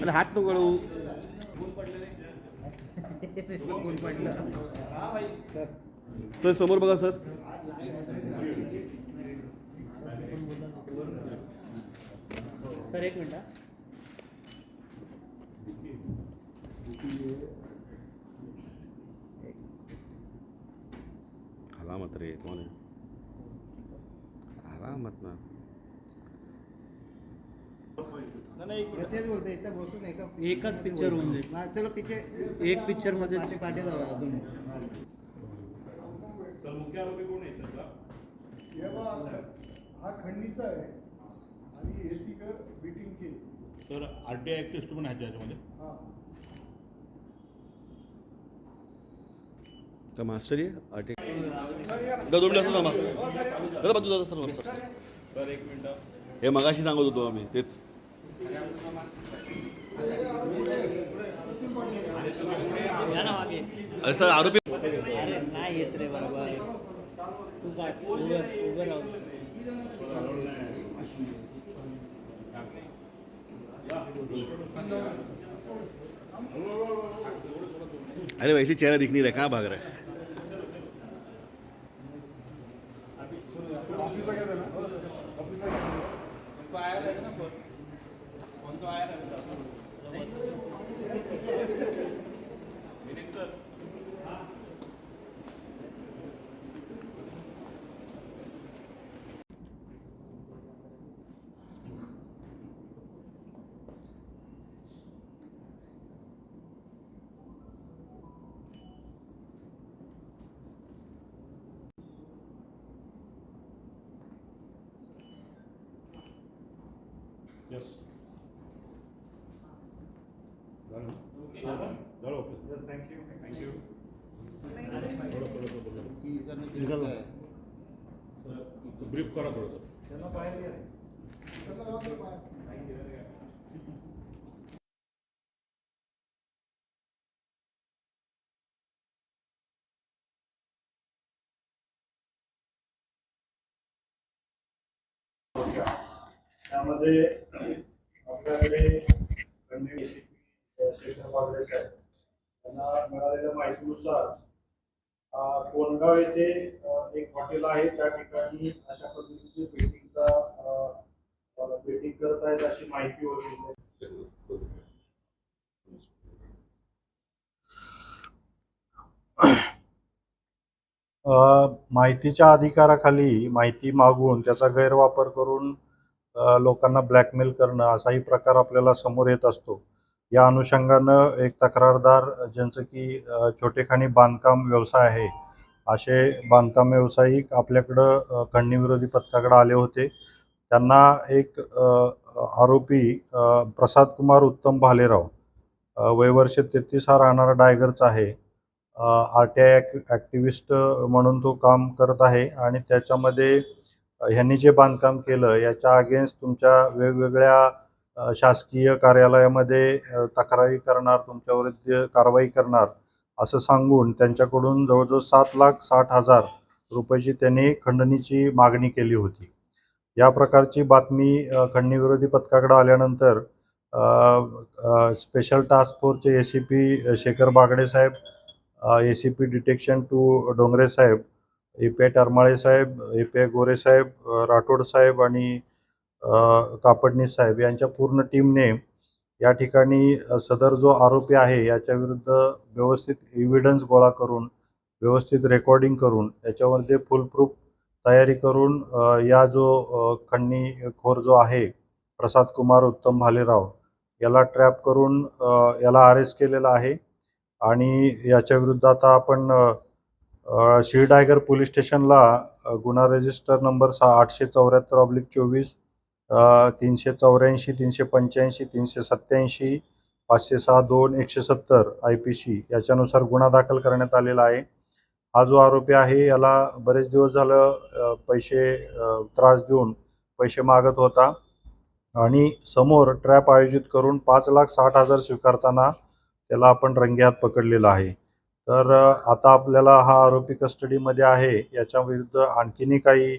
आणि हात नको गळू सर समोर बघा सर सर एक मिनिट हा. आला मत रे कोण आहे आला मत ना एकच पिक्चर होऊन जाईल. हा, चलो पिछे एक पिक्चरमध्ये पाठी पाठी जाऊ अजून. हे बघा, हा खंडीचा आहे. आणि हे तिघं बिटिंगचे तर आर टी आय पण आहेत याच्यामध्ये हा. का मास्टर आहे? आटे दादा दोन असं थांबा. दादा बाजू दादा सर सर एक मिनटं हे मगाशी सांगत होतो आम्ही तेच. अरे सर आरोपी नाही येत रे बरोबर तू उभं राहू अरे वैसे चेहरा दिख नहीं रहा कहाँ भाग रहा है? यस झालं okay Yes, thank you. Thank you थोडं थोडं ब्रीफ करा थोडंसं. त्यांना बाहेर गेले यामध्ये आपल्याकडे त्यांना मिळालेल्या माहितीनुसार कोंडगाव येथे एक हॉटेल आहे. त्या ठिकाणी अशा पद्धतीची पेंटिंगचा पेंटिंग करत आहेत अशी माहिती होती माहितीच्या अधिकाराखाली माहिती मागून त्याचा गैरवापर करून लोकांना ब्लॅकमेल करणं असाही प्रकार आपल्याला समोर येत असतो. या अनुषंगानं एक तक्रारदार ज्यांचं की छोटेखानी बांधकाम व्यवसाय आहे असे बांधकाम व्यावसायिक आपल्याकडं खंडणीविरोधी पथकाकडे आले होते. त्यांना एक आरोपी प्रसाद कुमार उत्तम भालेराव वयवर्ष तेहतीस हा राहणारा डायगरचा आहे. आर टी आय ॲक्टिव्हिस्ट म्हणून तो काम करत आहे आणि त्याच्यामध्ये ह्यांनी जे बांधकाम केलं याच्या अगेन्स्ट तुमच्या वेगवेगळ्या शासकीय कार्यालयामध्ये तक्रारी करणार तुमच्यावर कारवाई करणार असं सांगून त्यांच्याकडून जवळजवळ सात लाख साठ हजार रुपयाची त्यांनी खंडणीची मागणी केली होती. या प्रकारची बातमी खंडणीविरोधी पथकाकडे आल्यानंतर स्पेशल टास्क फोर्सचे A C P Shekhar Bagde saheb A C P detection two Dongre saheb A P I Tarmale saheb A P I Gore saheb Rathod saheb आणि अ, कापडणीस साहेब यांच्या पूर्ण टीमने या ठिकाणी सदर जो आरोपी आहे याच्याविरुद्ध व्यवस्थित एव्हिडन्स गोळा करून व्यवस्थित रेकॉर्डिंग करून त्याच्यामध्ये फुल प्रूफ तयारी करून या जो खंडणी खोर जो आहे प्रसाद कुमार उत्तम भालेराव याला ट्रॅप करून याला अरेस्ट केलेला आहे. आणि याच्या विरुद्ध आता आपण शिर डायगर पोलीस स्टेशनला गुन्हा रजिस्टर नंबर सहा आठशे चौऱ्याहत्तर ऑब्लिक चोवीस तीनशे चौऱ्याऐंशी तीनशे पंच्याऐंशी तीनशे सत्त्याऐंशी पाचशे सहा दोन एकशे सत्तर आय पी सी याच्यानुसार गुन्हा दाखल करण्यात आलेला आहे. हा जो आरोपी आहे याला बरेच दिवस झालं पैसे त्रास देऊन पैसे मागत होता आणि समोर ट्रॅप आयोजित करून पाच लाख साठ हजार स्वीकारताना त्याला आपण रंगेहात पकडलेला आहे. तर आता आपल्याला हा आरोपी कस्टडीमध्ये आहे. याच्या विरुद्ध आणखीनही काही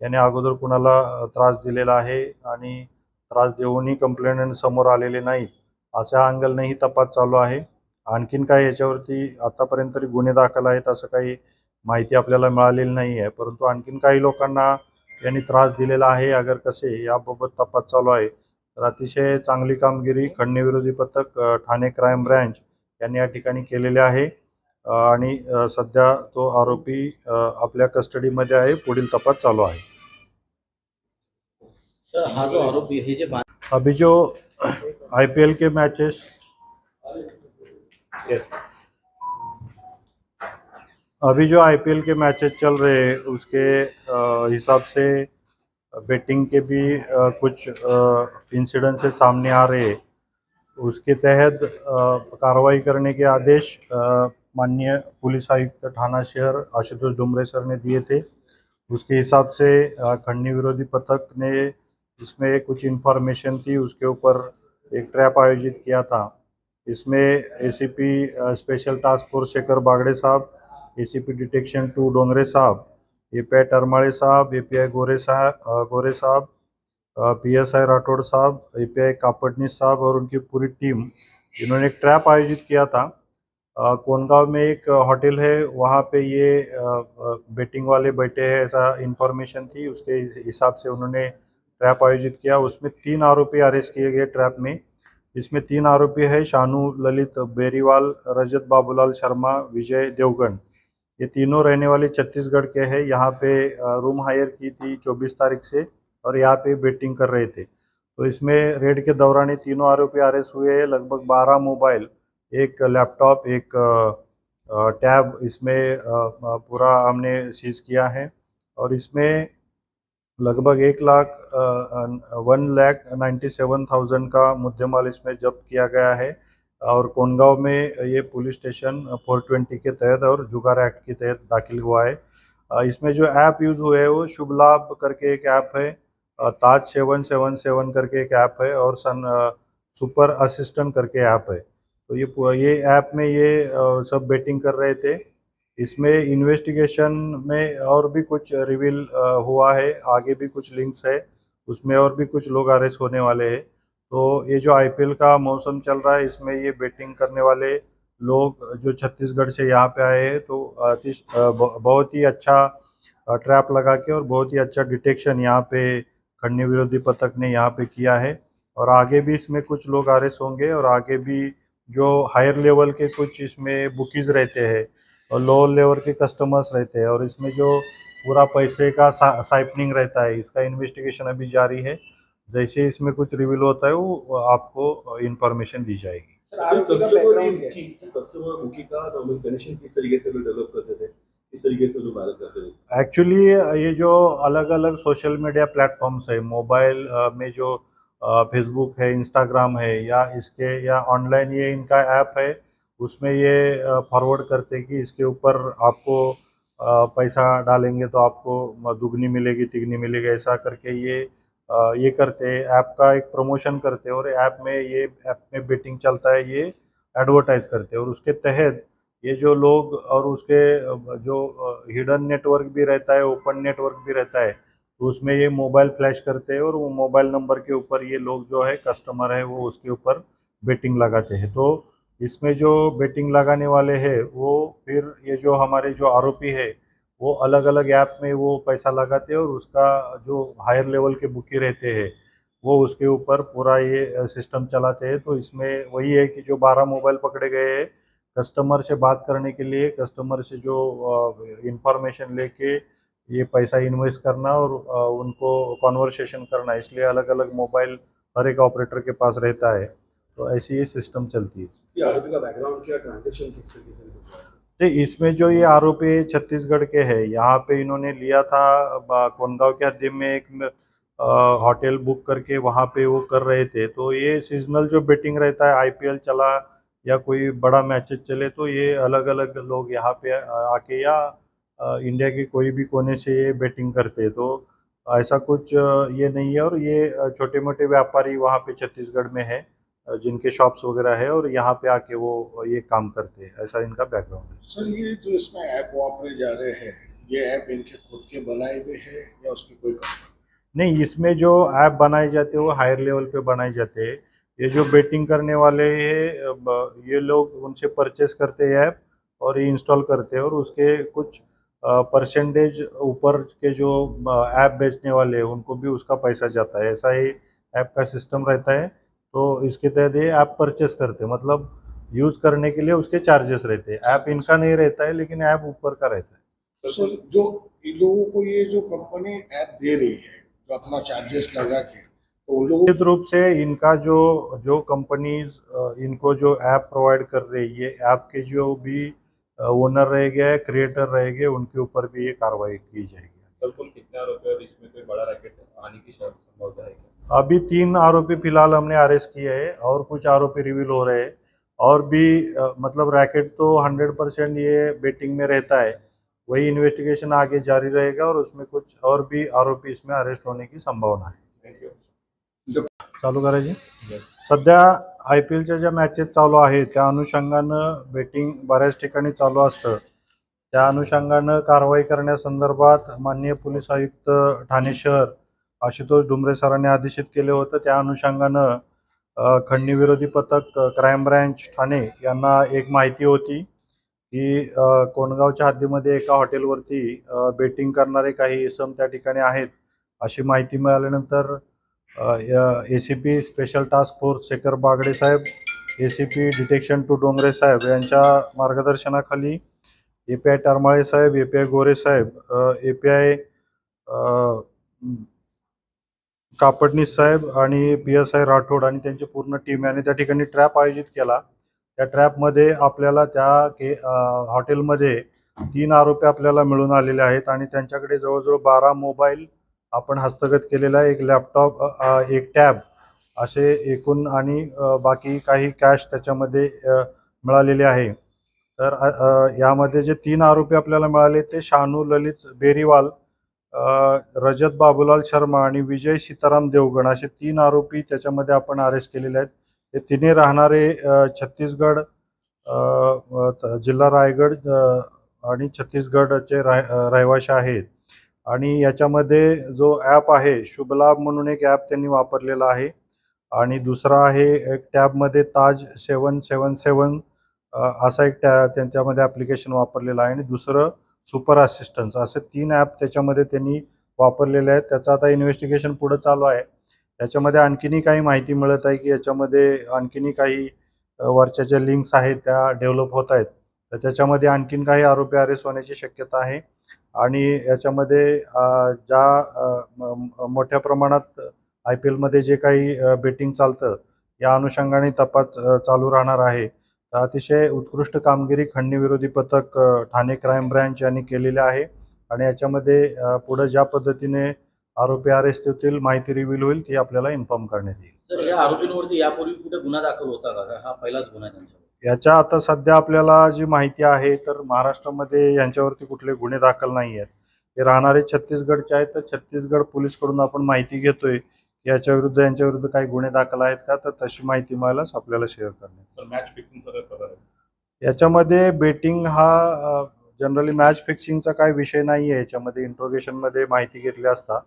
याने अगोदर कुणाला त्रास दिलेला आहे आणि त्रास देऊनही कंप्लेंट समोर आलेले नाहीत अशा अँगलनेही तपास चालू आहे. आणखीन काही याच्यावरती आतापर्यंत तरी गुन्हे दाखल आहेत असं काही माहिती आपल्याला मिळालेली नाही आहे. परंतु आणखीन काही लोकांना यांनी त्रास दिलेला आहे अगर कसे याबाबत तपास चालू आहे. तर अतिशय चांगली कामगिरी खंडणीविरोधी पथक ठाणे क्राईम ब्रँच यांनी या ठिकाणी केलेले आहे. आणि सध्या तो आरोपी आपल्या कस्टडीमध्ये आहे पुढील तपास चालू आहे. सर हा जो आरोपी हे जे अभी जो आईपीएल के मैचेस यस अभी जो आईपीएल के मैचेस चल रहे हैं उसके हिसाब से बेटिंग के भी कुछ इंसिडेंसेस सामने आ रहे हैं। उसके तहत कार्रवाई करने के आदेश माननीय पुलिस आयुक्त थाना शहर आशुतोष डुमरे सर ने दिए थे। उसके हिसाब से खंडनी विरोधी पथक ने इसमें कुछ इन्फॉर्मेशन थी, उसके ऊपर एक ट्रैप आयोजित किया था। इसमें ACP special task force Shekhar Bagde साहब एसीपी डिटेक्शन टू डोंगरे साहब एपीआई टरमाड़े साहब एपीआई गोरे साहब गोरे साहब पीएसआई राठौड़ साहब एपीआई कापटनी साहब और उनकी पूरी टीम इन्होंने एक ट्रैप आयोजित किया था। कोनगांव में एक होटल है, वहाँ पे ये बेटिंग वाले बैठे हैं, ऐसा इंफॉर्मेशन थी, उसके हिसाब से उन्होंने ट्रैप आयोजित किया। उसमें तीन आरोपी अरेस्ट किए गए ट्रैप में। इसमें तीन आरोपी है, शानू, ललित, बेरीवाल, रजत, बाबूलाल शर्मा, विजय देवगन। ये तीनों रहने वाले छत्तीसगढ़ के हैं। यहाँ पे रूम हायर की थी चौबीस तारीख से और यहाँ पे बेटिंग कर रहे थे। तो इसमें रेड के दौरान ही तीनों आरोपी अरेस्ट हुए हैं, लगभग बारह मोबाइल एक लैपटॉप एक टैब इसमें पूरा हमने सीज किया है। और इसमें लगभग एक lakh one lakh ninety seven thousand का मुद्देमाल इसमें जब्त किया गया है। और कोनगांव में ये पुलिस स्टेशन फोर ट्वेंटी के तहत और जुगार एक्ट के तहत दाखिल हुआ है। इसमें जो ऐप यूज़ हुए है वो शुभ लाभ करके एक ऐप है ताज सेवन सेवन सेवन करके एक ऐप है और सन सुपर असिस्टेंट करके ऐप है। तो ये ये ऐप में ये सब बेटिंग कर रहे थे। इसमें इन्वेस्टिगेशन में और भी कुछ रिवील हुआ है। आगे भी कुछ लिंक्स है। उसमें और भी कुछ लोग अरेस्ट होने वाले हैं। तो ये जो आईपीएल का मौसम चल रहा है, इसमें ये बेटिंग करने वाले लोग जो छत्तीसगढ़ से यहाँ पे आए हैं तो अतिश बहुत ही अच्छा ट्रैप लगा के और बहुत ही अच्छा डिटेक्शन यहाँ पे खंडनी विरोधी पथक ने यहाँ पे किया है। और आगे भी इसमें कुछ लोग अरेस्ट होंगे और आगे भी जो हायर लेवल के कुछ इसमें बुकीज रहते हैं और लोअर लेवल के कस्टमर्स रहते हैं और इसमें जो पूरा पैसे का सा, साइपनिंग रहता है इसका इन्वेस्टिगेशन अभी जारी है। जैसे इसमें कुछ रिवील होता है वो आपको इंफॉर्मेशन दी जाएगी। सर कस्टमर की कस्टमर बुकी का नॉर्मल कनेक्शन किस तरीके से लोग डेवलप करते थे? किस तरीके से लोग मैनेज करते थे? एक्चुअली ये जो अलग अलग सोशल मीडिया प्लेटफॉर्म्स है मोबाइल में जो फेसबुक है इंस्टाग्राम है, या इसके, या ऑनलाइन ये इनका ऐप है, उसमें ये फॉरवर्ड करते कि इसके ऊपर आपको पैसा डालेंगे तो आपको दुगनी मिलेगी, तिगनी मिलेगी, ऐसा करके ये ये करते ऐप का एक प्रमोशन करते और ऐप में ये ऐप में बेटिंग चलता है, ये एडवर्टाइज करते और उसके तहत ये जो लोग और उसके जो हिडन नेटवर्क भी रहता है ओपन नेटवर्क भी रहता है तो उसमें ये मोबाइल फ्लैश करते हैं और वो मोबाइल नंबर के ऊपर ये लोग जो है कस्टमर है वो उसके ऊपर बेटिंग लगाते हैं। तो इसमें जो बेटिंग लगाने वाले हैं, वो फिर ये जो हमारे जो आरोपी है, वो अलग अलग ऐप में वो पैसा लगाते हैं और उसका जो हायर लेवल के बुकी रहते हैं, वो उसके ऊपर पूरा ये सिस्टम चलाते हैं। तो इसमें वही है कि जो बारह मोबाइल पकड़े गए हैं, कस्टमर से बात करने के लिए, कस्टमर से जो इंफॉर्मेशन लेके ये पैसा इन्वेस्ट करना और उनको कॉन्वर्सेशन करना इसलिए अलग अलग मोबाइल हर एक ऑपरेटर के पास रहता है। तो ऐसी ये सिस्टम चलती है। ये आरोपी का बैकग्राउंड क्या ट्रांजेक्शन किस तरीके से होता तो इसमें जो ये आरोपी छत्तीसगढ़ के है। यहाँ पे इन्होंने लिया था कोनगांव के हद्दी में एक होटल बुक करके वहाँ पे वो कर रहे थे। तो ये सीजनल जो बेटिंग रहता है आईपीएल चला या कोई बड़ा मैचेस चले तो ये अलग अलग लोग यहाँ पे आके या इंडिया के कोई भी कोने से ये बैटिंग करते हैं तो ऐसा कुछ ये नहीं है और ये छोटे मोटे व्यापारी वहाँ पे छत्तीसगढ़ में है जिनके शॉप्स वगैरह है और यहाँ पे आके वो ये काम करते हैं ऐसा इनका बैकग्राउंड है। सर ये जो इसमें ऐप वापरे जा रहे हैं ये ऐप इनके खुद के बनाए हुए हैं या उसकी कोई नहीं इसमें जो ऐप बनाए जाते हैं वो हायर लेवल पे बनाए जाते हैं। ये जो बेटिंग करने वाले हैं ये लोग उनसे परचेस करते हैं ऐप और ये इंस्टॉल करते हैं और उसके कुछ परसेंटेज ऊपर के जो ऐप बेचने वाले हैं उनको भी उसका पैसा जाता है। ऐसा ही ऐप का सिस्टम रहता है। तो इसके तहत ये ऐप परचेस करते हैं। मतलब यूज़ करने के लिए उसके चार्जेस रहते हैं। ऐप इनका नहीं रहता है लेकिन ऐप ऊपर का रहता है। सर जो इन लोगों को ये जो कंपनी ऐप दे रही है जो अपना चार्जेस लगा के तो उन लोगों निश्चित रूप से इनका जो जो कंपनीज़ इनको जो ऐप प्रोवाइड कर रही है ऐप के जो भी ओनर रह गए क्रिएटर रह गए उनके ऊपर भी ये कार्रवाई की जाएगी। कल कुल कितने आरोपी और इसमें कोई बड़ा रैकेट आने की संभावना है अभी तीन आरोपी फ़िलहाल हमने अरेस्ट किए हैं और कुछ आरोपी रिवील हो रहे हैं। और भी मतलब रैकेट तो हंड्रेड परसेंट ये बेटिंग में रहता है। वही इन्वेस्टिगेशन आगे जारी रहेगा और उसमें कुछ और भी आरोपी इसमें अरेस्ट होने की संभावना थँक्यू चालू करायची सध्या आय पी एलच्या ज्या मॅचेस चालू आहेत त्या अनुषंगानं बेटिंग बऱ्याच ठिकाणी चालू असतं. त्या अनुषंगानं कारवाई करण्यासंदर्भात माननीय पोलीस आयुक्त ठाणे शहर आशुतोष डुमरे सरांनी आदेशित केले होतं. त्या अनुषंगानं खंडणीविरोधी खंडणी विरोधी पथक क्राईम ब्रँच ठाणे यांना एक माहिती होती की कोंडगावच्या कोणगावच्या हद्दीमध्ये एका हॉटेलवरती बेटिंग करणारे काही इसम त्या ठिकाणी आहेत अशी माहिती मिळाल्यानंतर A C P special task force Shekhar Bagde saheb A C P detection two Dongre saheb यांच्या मार्गदर्शनाखाली A P I Tarmale saheb A P I Gore saheb A P I Kapadnis saheb आणि P S I Rathod आणि त्यांची पूर्ण team याने त्या ठिकाणी trap आयोजित केला. त्या ट्रॅपमध्ये आपल्याला त्या के हॉटेलमध्ये तीन आरोपी आपल्याला मिळून आलेले आहेत आणि त्यांच्याकडे जवळजवळ बारा मोबाईल आपण हस्तगत केलेला आहे एक लॅपटॉप एक टॅब असे एकूण आणि बाकी काही कॅश त्याच्यामध्ये मिळालेले आहे. तर यामध्ये जे तीन आरोपी आपल्याला मिळाले ते शानू ललित बेरीवाल रजत बाबूलाल शर्मा आणि विजय सीताराम देवगण असे तीन आरोपी त्याच्यामध्ये आपण अरेस्ट केलेले आहेत. ते तिन्ही राहणारे छत्तीसगड जिल्हा रायगड आणि छत्तीसगडचे राय रहिवाशी आहेत. आणि याच्यामध्ये जो ॲप आहे शुभलाभ म्हणून एक ॲप त्यांनी वापरलेला आहे. आणि दुसरा आहे एक टॅबमध्ये ताज सेवन सेवन सेवन असा एक टॅ त्यांच्यामध्ये ॲप्लिकेशन वापरलेलं आहे. आणि दुसरं सुपर असिस्टन्स असे तीन ॲप त्याच्यामध्ये त्यांनी वापरलेले आहेत. त्याचं आता इन्व्हेस्टिगेशन पुढं चालू आहे. त्याच्यामध्ये आणखीनही काही माहिती मिळत आहे की याच्यामध्ये आणखीनही काही वरच्या ज्या लिंक्स आहेत त्या डेव्हलप होत आहेत. तर त्याच्यामध्ये आणखीन काही आरोपी अरेस्ट होण्याची शक्यता आहे. आणि याच्यामध्ये ज्या मोठ्या प्रमाणात आय पी एलमध्ये जे काही बेटिंग चालतं या अनुषंगाने तपास चालू राहणार आहे. तर अतिशय उत्कृष्ट कामगिरी खंडणी विरोधी पथक ठाणे क्राईम ब्रँच यांनी केलेली आहे. आणि याच्यामध्ये पुढं ज्या पद्धतीने आरोपी अरेस्ट होतील माहिती रिव्हील होईल ती आपल्याला इन्फॉर्म करण्यात येईल. सर या आरोपींवरती यापूर्वी कुठे गुन्हा दाखल होता का? हा पहिलाच गुन्हा त्यांच्यावर. याच्या आता सध्या आपल्याला जी माहिती आहे तर महाराष्ट्रामध्ये यांच्यावरती कुठले गुन्हे दाखल नाही आहेत. हे राहणारे छत्तीसगडचे आहेत तर छत्तीसगड पोलीसकडून आपण माहिती घेतोय. याच्या विरुद्ध यांच्या विरुद्ध काही गुन्हे दाखल आहेत का? तर तशी माहिती मिळाल्यास आपल्याला शेअर करण्यात तर मॅच फिक्सिंग याच्यामध्ये बेटिंग हा जनरली मॅच फिक्सिंगचा काही विषय नाही आहे याच्यामध्ये इंट्रोगेशनमध्ये माहिती घेतली असता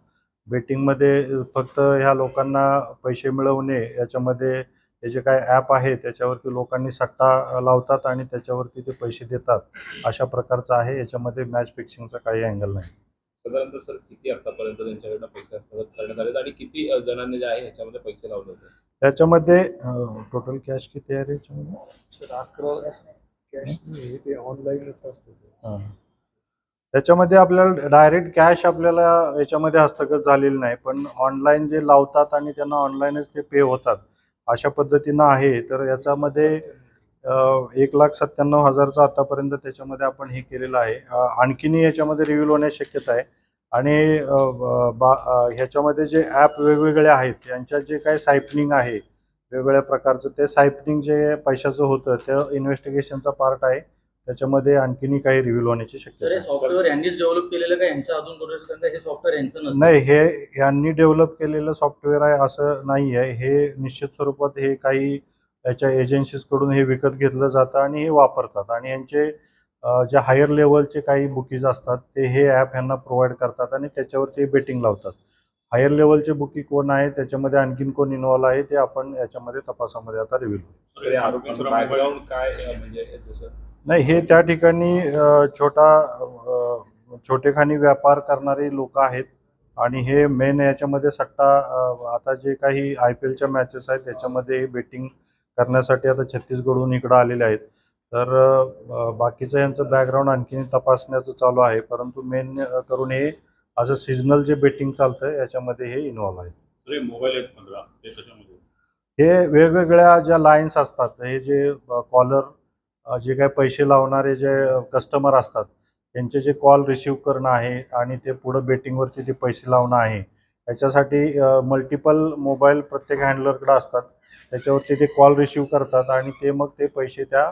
बेटिंगमध्ये फक्त ह्या लोकांना पैसे मिळवणे याच्यामध्ये हे जे काय ॲप आहे त्याच्यावरती लोकांनी सट्टा लावतात आणि त्याच्यावरती ते पैसे देतात. अशा प्रकारचं आहे. याच्यामध्ये मॅच फिक्सिंगचा काही अँगल नाही. साधारणतः सर किती आतापर्यंत त्यांच्याकडनं पैसे हस्तगत करण्यात आले आणि किती जणांनी जे आहे ह्याच्यामध्ये पैसे लावले होते? त्याच्यामध्ये टोटल कॅश किती आहे याच्यामध्ये? सर अकरा कॅश ते ऑनलाईनच असतं. हां. त्याच्यामध्ये आपल्याला डायरेक्ट कॅश आपल्याला याच्यामध्ये हस्तगत झालेली नाही पण ऑनलाईन जे लावतात आणि त्यांना ऑनलाईनच ते पे होतात. अशा पद्धतीनं आहे तर याच्यामध्ये एक लाख सत्त्याण्णव हजारचं आतापर्यंत त्याच्यामध्ये आपण हे केलेलं आहे. आणखीनही याच्यामध्ये रिव्हील होण्याची शक्यता आहे. आणि बा ह्याच्यामध्ये जे ॲप वेगवेगळे आहेत यांच्यात जे काही सायपनिंग आहे वेगवेगळ्या प्रकारचं ते सायपनिंग जे पैशाचं होतं ते इन्व्हेस्टिगेशनचा पार्ट आहे. त्याच्यामध्ये आणखीनही काही रिव्हील होण्याची शक्यता हे आहे. सॉफ्टवेअर यांनीच डेव्हलप केलेलं का? यांच्या अजून हे सॉफ्टवेअर यांचं नसतं नाही हे यांनी डेव्हलप केलेलं सॉफ्टवेअर आहे असं नाही आहे. हे निश्चित स्वरूपात हे काही याच्या एजन्सीजकडून हे विकत घेतलं जातं आणि हे वापरतात. आणि यांचे अ, जे हायर लेवलचे काही बुकीज असतात ते हे ॲप ह्यांना प्रोव्हाइड करतात आणि त्याच्यावर ते बेटिंग लावतात. हायर लेवलचे बुकी कोण आहे त्याच्यामध्ये आणखीन कोण इन्व्हॉल्व आहे ते आपण याच्यामध्ये तपासामध्ये आता रिव्हील काय अं, म्हणजे जसं नाही हे त्या ठिकाणी छोटा छोटेखानी व्यापार करणारे लोक आहेत आणि हे मेन याच्यामध्ये सट्टा आता जे काही आय पी एलच्या मॅचेस आहेत त्याच्यामध्ये बेटिंग करण्यासाठी आता छत्तीसगडहून इकडं आलेले आहेत. तर बाकीचं यांचं बॅकग्राऊंड आणखीन तपासण्याचं चालू आहे परंतु मेन करून हे असं सिजनल जे बेटिंग चालतं याच्यामध्ये हे इन्व्हॉल्व आहे. मोबाईल आहेत पंधरा हे वेगवेगळ्या ज्या लाईन्स असतात हे जे कॉलर जे काही पैसे लावणारे जे कस्टमर असतात त्यांचे जे कॉल रिसीव करणं आहे आणि ते पुढं बेटिंगवरती ते पैसे लावणं आहे याच्यासाठी मल्टिपल मोबाईल प्रत्येक हँडलरकडे असतात. त्याच्यावरती ते कॉल रिसीव करतात आणि ते मग ते पैसे त्या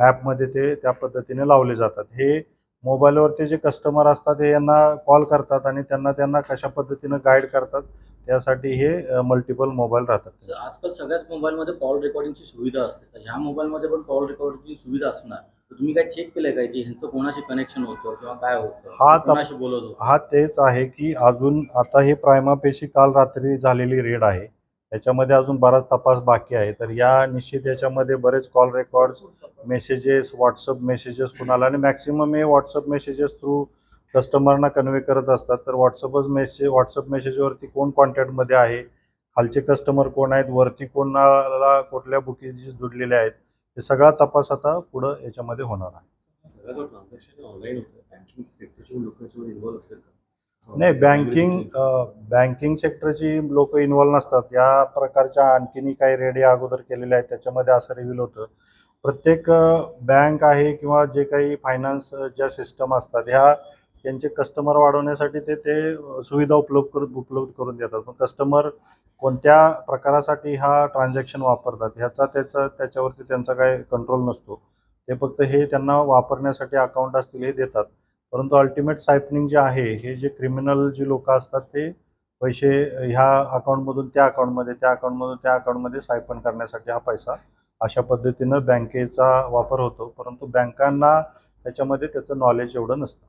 ॲपमध्ये ते त्या पद्धतीने लावले जातात. हे मोबाईलवरती जे कस्टमर असतात हे यांना कॉल करतात आणि त्यांना त्यांना कशा पद्धतीनं गाईड करतात त्यासाठी हे मल्टिपल मोबाईल राहतात. आजकाल सगळ्याच मोबाईलमध्ये कॉल रेकॉर्डिंगची सुविधा असते. तर ह्या मोबाईलमध्ये पण कॉल रेकॉर्डिंगची सुविधा असणार. तर तुम्ही काय चेक केलंय काय की ह्यांचं कोणाशी कनेक्शन होतं किंवा काय होतं? हा कोणाशी बोलत होतं? हा तेच आहे की अजून आता हे प्रायमापेशी काल रात्री झालेली रेड आहे. त्याच्यामध्ये अजून बराच तपास बाकी आहे. तर या निश्चित याच्यामध्ये बरेच call records messages WhatsApp messages कुणाला आणि मॅक्सिमम हे व्हॉट्सअप मेसेजेस थ्रू कस्टमरना कन्वे करत असतात. तर व्हॉट्सअपच मेसेज व्हॉट्सअप मेसेजवरती कोण कॉन्टॅक्टमध्ये आहे? खालचे कस्टमर कोण आहेत? वरती कोणाला कुठल्या बुकिंग जुडलेले आहेत? हे सगळा तपास आता पुढं याच्यामध्ये होणार आहे. नाही बँकिंग बँकिंग सेक्टरची लोक इन्व्हॉल्व नसतात. या प्रकारच्या आणखीनही काही रेडी अगोदर केलेल्या आहेत. त्याच्यामध्ये असं रिव्हील होतं. प्रत्येक बँक आहे किंवा जे काही फायनान्स ज्या सिस्टम असतात ह्या त्यांचे कस्टमर वाढवण्यासाठी ते ते सुविधा उपलब्ध करून उपलब्ध करून देतात. पण कस्टमर कोणत्या प्रकारासाठी हा ट्रान्झॅक्शन वापरतात ह्याचा त्याचा त्याच्यावरती त्यांचा काय कंट्रोल नसतो. ते फक्त हे त्यांना वापरण्यासाठी अकाउंट असतील हे देतात. परंतु अल्टिमेट सायपनिंग जे आहे हे जे क्रिमिनल जी लोक असतात ते पैसे ह्या अकाउंटमधून त्या अकाउंटमध्ये त्या अकाउंटमधून त्या अकाउंटमध्ये सायपन करण्यासाठी हा पैसा अशा पद्धतीनं बँकेचा वापर होतो. परंतु बँकांना त्याच्यामध्ये त्याचं नॉलेज एवढं नसतं.